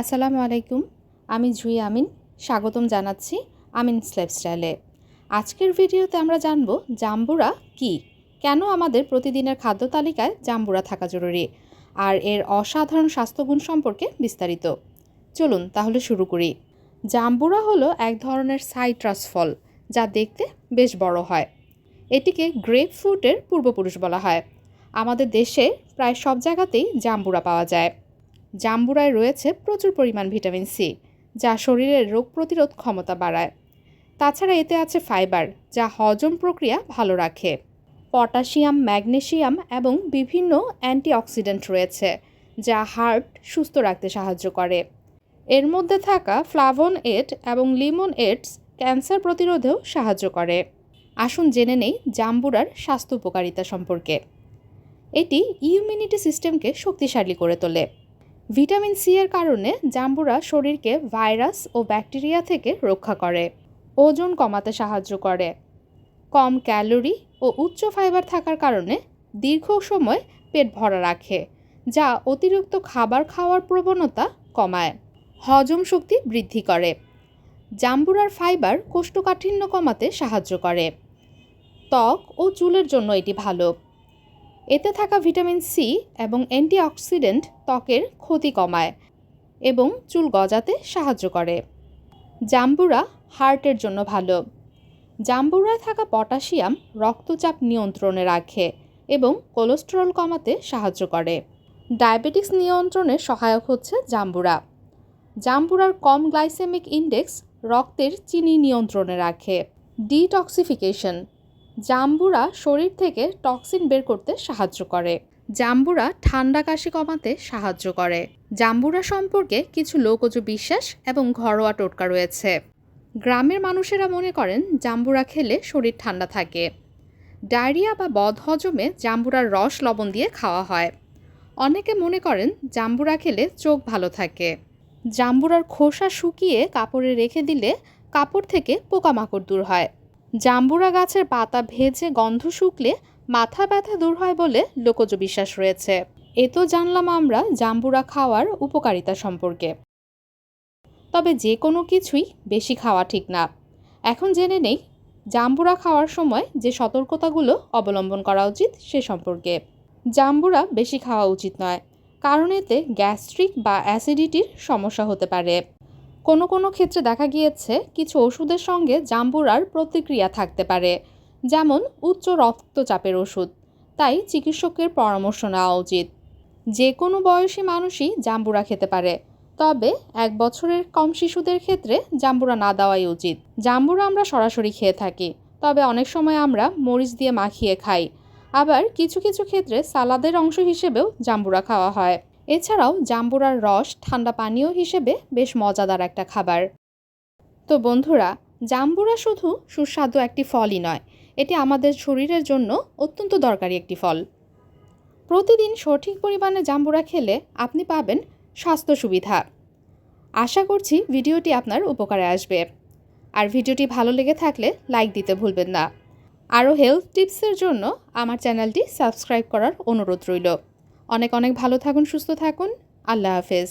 আসসালামু আলাইকুম, আমি জুই আমিন, স্বাগতম জানাচ্ছি আমিন স্টাইলে। আজকের ভিডিওতে আমরা জানব জাম্বুরা কি? কেন আমাদের প্রতিদিনের খাদ্য তালিকায় জাম্বুরা থাকা জরুরি? আর এর অসাধারণ স্বাস্থ্যগুণ সম্পর্কে বিস্তারিত। চলুন তাহলে শুরু করি। জাম্বুরা হলো এক ধরনের সাইট্রাস ফল, যা দেখতে বেশ বড় হয়। এটিকে গ্রেপ ফ্রুটের পূর্বপুরুষ বলা হয়। আমাদের দেশে প্রায় সব জায়গাতেই জাম্বুরা পাওয়া যায়। জাম্বুরায় রয়েছে প্রচুর পরিমাণ ভিটামিন সি, যা শরীরের রোগ প্রতিরোধ ক্ষমতা বাড়ায়। তাছাড়া এতে আছে ফাইবার, যা হজম প্রক্রিয়া ভালো রাখে। পটাশিয়াম, ম্যাগনেশিয়াম এবং বিভিন্ন অ্যান্টিঅক্সিডেন্ট রয়েছে, যা হার্ট সুস্থ রাখতে সাহায্য করে। এর মধ্যে থাকা ফ্লাভন এড এবং লিমন এডস ক্যান্সার প্রতিরোধেও সাহায্য করে। আসুন জেনে নেই জাম্বুরার স্বাস্থ্য উপকারিতা সম্পর্কে। এটি ইমিউনিটি সিস্টেমকে শক্তিশালী করে তোলে। ভিটামিন সি এর কারণে জাম্বুরা শরীরকে ভাইরাস ও ব্যাকটেরিয়া থেকে রক্ষা করে, ওজন কমাতে সাহায্য করে। কম ক্যালোরি ও উচ্চ ফাইবার থাকার কারণে দীর্ঘ সময় পেট ভরা রাখে, যা অতিরিক্ত খাবার খাওয়ার প্রবণতা কমায়। হজম শক্তি বৃদ্ধি করে। জাম্বুরার ফাইবার কোষ্ঠকাঠিন্য কমাতে সাহায্য করে। ত্বক ও চুলের জন্য এটি ভালো। এতে থাকা ভিটামিন সি এবং অ্যান্টিঅক্সিডেন্ট ত্বকের ক্ষতি কমায় এবং চুল গজাতে সাহায্য করে। জাম্বুরা হার্টের জন্য ভালো। জাম্বুরায় থাকা পটাশিয়াম রক্তচাপ নিয়ন্ত্রণে রাখে এবং কোলেস্টেরল কমাতে সাহায্য করে। ডায়াবেটিক্স নিয়ন্ত্রণে সহায়ক হচ্ছে জাম্বুরা। জাম্বুরার কম গ্লাইসেমিক ইন্ডেক্স রক্তের চিনি নিয়ন্ত্রণে রাখে। ডিটক্সিফিকেশন জাম্বুরা শরীর থেকে টক্সিন বের করতে সাহায্য করে। জাম্বুরা ঠান্ডা কাশি কমাতে সাহায্য করে। জাম্বুরা সম্পর্কে কিছু লোকজ বিশ্বাস এবং ঘরোয়া টোটকা রয়েছে। গ্রামের মানুষেরা মনে করেন জাম্বুরা খেলে শরীর ঠান্ডা থাকে। ডায়রিয়া বা বদহজমে জাম্বুরার রস লবণ দিয়ে খাওয়া হয়। অনেকে মনে করেন জাম্বুরা খেলে চোখ ভালো থাকে। জাম্বুরার খোসা শুকিয়ে কাপড়ে রেখে দিলে কাপড় থেকে পোকামাকড় দূর হয়। জাম্বুরা গাছের পাতা ভেজে গন্ধ শুকলে মাথা ব্যথা দূর হয় বলে লোকজ বিশ্বাস রয়েছে। এ তো জানলাম আমরা জাম্বুরা খাওয়ার উপকারিতা সম্পর্কে। তবে যে কোনো কিছুই বেশি খাওয়া ঠিক না। এখন জেনে নেই, জাম্বুরা খাওয়ার সময় যে সতর্কতাগুলো অবলম্বন করা উচিত সে সম্পর্কে। জাম্বুরা বেশি খাওয়া উচিত নয়, কারণ এতে গ্যাস্ট্রিক বা অ্যাসিডিটির সমস্যা হতে পারে। কোনো কোনো ক্ষেত্রে দেখা গিয়েছে কিছু ওষুধের সঙ্গে জাম্বুরার প্রতিক্রিয়া থাকতে পারে, যেমন উচ্চ রক্তচাপের ওষুধ। তাই চিকিৎসকের পরামর্শ নেওয়া উচিত। যে কোনো বয়সী মানুষই জাম্বুরা খেতে পারে, তবে এক বছরের কম শিশুদের ক্ষেত্রে জাম্বুরা না দেওয়াই উচিত। জাম্বুরা আমরা সরাসরি খেয়ে থাকি, তবে অনেক সময় আমরা মরিচ দিয়ে মাখিয়ে খাই। আবার কিছু কিছু ক্ষেত্রে সালাদের অংশ হিসেবেও জাম্বুরা খাওয়া হয়। এছাড়াও জাম্বুরার রস, ঠান্ডা পানীয় হিসেবে বেশ মজাদার একটা খাবার। তো বন্ধুরা, জাম্বুরা শুধু সুস্বাদু একটি ফলই নয়, এটি আমাদের শরীরের জন্য অত্যন্ত দরকারি একটি ফল। প্রতিদিন সঠিক পরিমাণে জাম্বুরা খেলে আপনি পাবেন স্বাস্থ্য সুবিধা। আশা করছি ভিডিওটি আপনার উপকারে আসবে। আর ভিডিওটি ভালো লেগে থাকলে লাইক দিতে ভুলবেন না। আরও হেলথ টিপসের জন্য আমার চ্যানেলটি সাবস্ক্রাইব করার অনুরোধ রইল। অনেক অনেক ভালো থাকুন সুস্থ থাকুন। আল্লাহ হাফেজ।